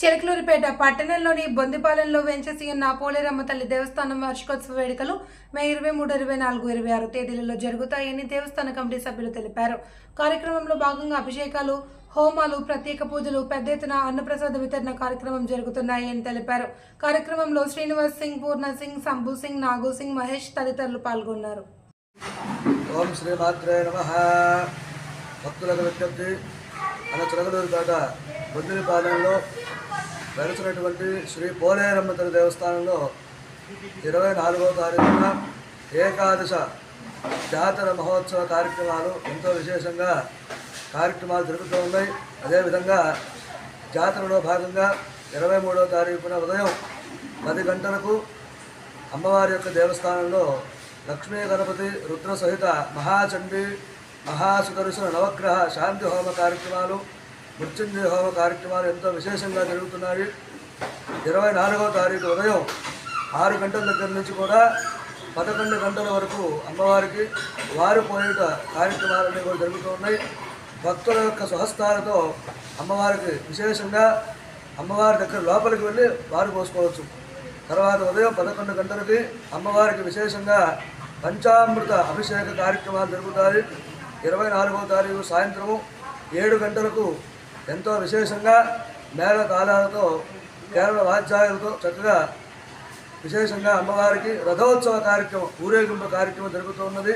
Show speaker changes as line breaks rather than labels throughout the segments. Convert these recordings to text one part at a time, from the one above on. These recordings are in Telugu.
చిలకలూరిపేట పట్టణంలోని బొందిపాలెంలో వెంచేసి ఉన్న పోలేరమ్మ తల్లి దేవస్థానం వార్షికోత్సవ వేడుకలు మే ఇరవై మూడు ఇరవై నాలుగు ఇరవై ఆరు తేదీలలో జరుగుతాయని దేవస్థాన కమిటీ సభ్యులు తెలిపారు. కార్యక్రమంలో భాగంగా అభిషేకాలు హోమాలు ప్రత్యేక పూజలు పెద్ద ఎత్తున అన్నప్రసాద వితరణ కార్యక్రమం జరుగుతున్నాయని తెలిపారు. కార్యక్రమంలో శ్రీనివాస్ సింగ్ పూర్ణ సింగ్ శంభు సింగ్ నాగు సింగ్ మహేష్ తదితరులు పాల్గొన్నారు.
ఓం నమ. భక్తులకు విజ్ఞప్తి. మన చిలకలూరుపేట వెలిసినటువంటి శ్రీ పోలేరమ్మతల దేవస్థానంలో ఇరవై నాలుగవ తారీఖున ఏకాదశ జాతర మహోత్సవ కార్యక్రమాలు ఎంతో విశేషంగా కార్యక్రమాలు జరుగుతూ ఉన్నాయి. అదేవిధంగా జాతరలో భాగంగా ఇరవై మూడవ తారీఖున ఉదయం పది గంటలకు అమ్మవారి యొక్క దేవస్థానంలో లక్ష్మీ గణపతి రుద్ర సహిత మహాచండీ మహాసుదర్శన నవగ్రహ శాంతి హోమ కార్యక్రమాలు మృత్యుంజయ హోమ కార్యక్రమాలు ఎంతో విశేషంగా జరుగుతున్నాయి. ఇరవై నాలుగవ తారీఖు ఉదయం ఆరు గంటల దగ్గర నుంచి కూడా పదకొండు గంటల వరకు అమ్మవారికి వారు పోయేట కార్యక్రమాలన్నీ కూడా జరుగుతూ ఉన్నాయి. భక్తుల యొక్క స్వహస్తాలతో అమ్మవారికి విశేషంగా అమ్మవారి దగ్గర లోపలికి వెళ్ళి వారు పోసుకోవచ్చు. తర్వాత ఉదయం పదకొండు గంటలకి అమ్మవారికి విశేషంగా పంచామృత అభిషేక కార్యక్రమాలు జరుగుతాయి. ఇరవై నాలుగవ తారీఖు సాయంత్రం ఏడు గంటలకు ఎంతో విశేషంగా మేళ కాలాలతో కేరళ వాద్యాయులతో చక్కగా విశేషంగా అమ్మవారికి రథోత్సవ కార్యక్రమం ఊరేగింపు కార్యక్రమం జరుగుతున్నది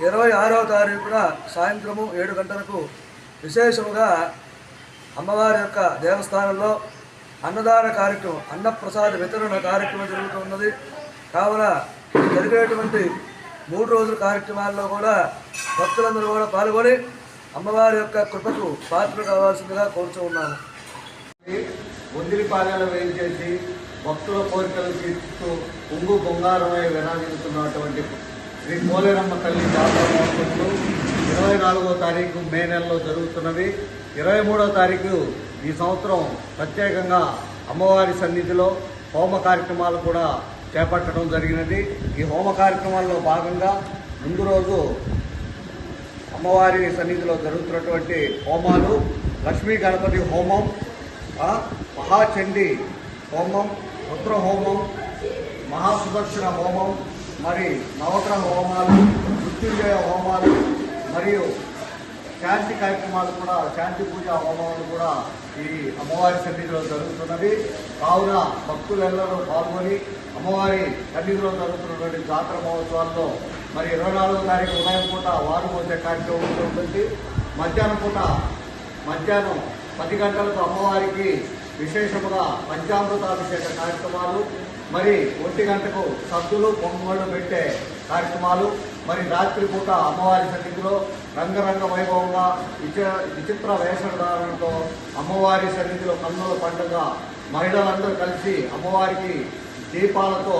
ఇరవై ఆరవ తారీఖున సాయంత్రము ఏడు గంటలకు విశేషముగా అమ్మవారి యొక్క దేవస్థానంలో అన్నదాన కార్యక్రమం అన్నప్రసాద వితరణ కార్యక్రమం జరుగుతున్నది కావున జరిగేటువంటి మూడు రోజుల కార్యక్రమాల్లో కూడా భక్తులందరూ కూడా పాల్గొని అమ్మవారి యొక్క కృపకు పాత్ర కావాల్సిందిగా కోరుతూ ఉన్నాము
ఒందిరిపాలెలో వేయించేసి భక్తుల కోరికలు తీర్చుతూ ఉంగు బొంగారమై విరాజిల్లుతున్నటువంటి శ్రీ పోలేరమ్మ తల్లి జాతర ఇరవై నాలుగో తారీఖు మే నెలలో జరుగుతున్నవి ఇరవై మూడో తారీఖు ఈ సంవత్సరం ప్రత్యేకంగా అమ్మవారి సన్నిధిలో హోమ కార్యక్రమాలు కూడా చేపట్టడం జరిగినది. ఈ హోమ కార్యక్రమాల్లో భాగంగా ముందు రోజు అమ్మవారి సన్నిధిలో జరుగుతున్నటువంటి హోమాలు లక్ష్మీ గణపతి హోమం మహాచండి హోమం రుద్ర హోమం మహాసుదర్శన హోమం మరి నవగ్రహ హోమాలు మృత్యుంజయ హోమాలు మరియు శాంతి కార్యక్రమాలు కూడా శాంతి పూజ హోమాలు కూడా ఈ అమ్మవారి సన్నిధిలో జరుగుతున్నవి. కావున భక్తులెల్లరూ పాల్గొని అమ్మవారి సన్నిధిలో జరుగుతున్నటువంటి జాతర మహోత్సవాల్లో మరి ఇరవై నాలుగో తారీఖు ఉదయం పూట వారు పోసే కార్యక్రమం ఉంటుంది. మధ్యాహ్నం పూట మధ్యాహ్నం పది గంటలకు అమ్మవారికి విశేషముగా పంచామృతాభిషేక కార్యక్రమాలు మరి ఒంటి గంటకు సద్దులు పొంగళ్ళు పెట్టే కార్యక్రమాలు మరి రాత్రి పూట అమ్మవారి సన్నిధిలో రంగరంగ వైభవంగా విచిత్ర వేషధారణతో అమ్మవారి సన్నిధిలో కన్నుల పండుగ మహిళలందరూ కలిసి అమ్మవారికి దీపాలతో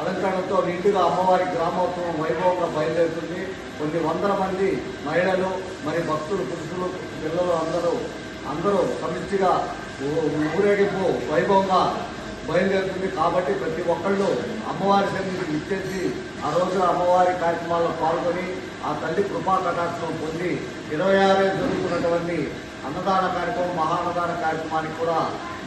అలంకరణతో నిండుగా అమ్మవారి గ్రామోత్సవం వైభవంగా బయలుదేరుతుంది. కొన్ని వందల మంది మహిళలు మరి భక్తులు పురుషులు పిల్లలు అందరూ అందరూ సమిష్టిగా ఊరేగింపు వైభవంగా బయలుదేరుతుంది. కాబట్టి ప్రతి ఒక్కళ్ళు అమ్మవారి సన్నిధికి ఇచ్చేసి ఆ రోజు అమ్మవారి కార్యక్రమాల్లో పాల్గొని ఆ తల్లి కృపా కటాక్షం పొంది ఇరవై ఆరు జరుగుతున్నటువంటి అన్నదాన కార్యక్రమం మహాన్నదాన కార్యక్రమానికి కూడా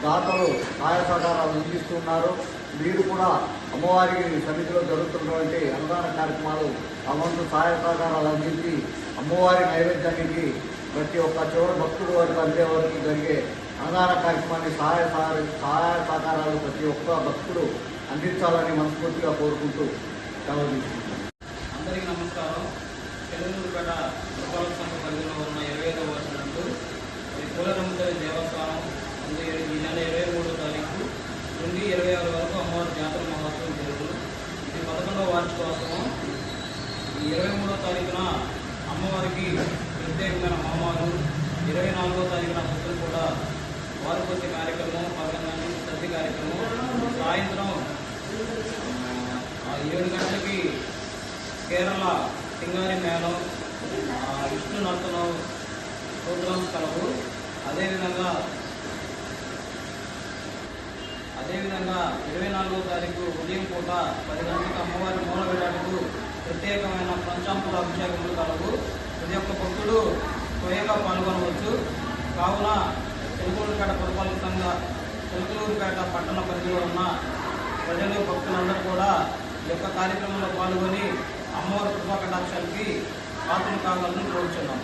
దాతలు సహాయ సహకారాలు అందిస్తున్నారు. మీరు కూడా అమ్మవారికి సమితిలో జరుగుతున్నటువంటి అన్నదాన కార్యక్రమాలు అమ్మంత సహాయ సహకారాలు అందించి అమ్మవారి నైవేద్యానికి ప్రతి ఒక్క చివరి భక్తుడు వరకు అందే వరకు జరిగే అన్నదాన కార్యక్రమాన్ని సహాయ సహాయ సహాయ సహకారాలు ప్రతి ఒక్క భక్తుడు అందించాలని మనస్ఫూర్తిగా కోరుకుంటూ సెలవు తీసుకుంటాను
అందరికీ నమస్కారం. తెలుగుపేట సంఘ పరిధిలో ఉన్న ఇరవై ఐదవ వర్షం పూలరమ్మదేవి దేవస్థానం ఉంది ఈ నెల ఇరవై మూడో తారీఖు నుండి ఇరవై ఆరు వరకు అమ్మవారి జాతర మహోత్సవం జరుగుతుంది ఇది వార్షికోత్సవం ఈ ఇరవై మూడో తారీఖున అమ్మవారికి ప్రత్యేకమైన హోమాలు. ఇరవై నాలుగో తారీఖున భక్తులు కూడా వారికొచ్చే కార్యక్రమం పదకొండు సద్ది కార్యక్రమం. సాయంత్రం ఆ, ఏడు గంటలకి కేరళ సింగారి మేళం విష్ణు నర్తనం ప్రోగ్రామ్స్ కలవు అదేవిధంగా అదేవిధంగా ఇరవై నాలుగో తారీఖు ఉదయం పూట పది గంటలకు అమ్మవారి మూల విరాటకు ప్రత్యేకమైన పంచాంపుల అభిషేకములు కలవు ప్రతి ఒక్క భక్తుడు స్వయంగా పాల్గొనవచ్చు. కావున తెలుగుగడ పురపాలక సంఘ ఎల్లూరుపేట పట్టణ పరిధిలో ఉన్న ప్రజలు భక్తులందరూ కూడా ఈ యొక్క కార్యక్రమంలో పాల్గొని అమ్మవారి కృపా కటాక్షానికి పాత్రలు కావాలని కోరుచున్నాం.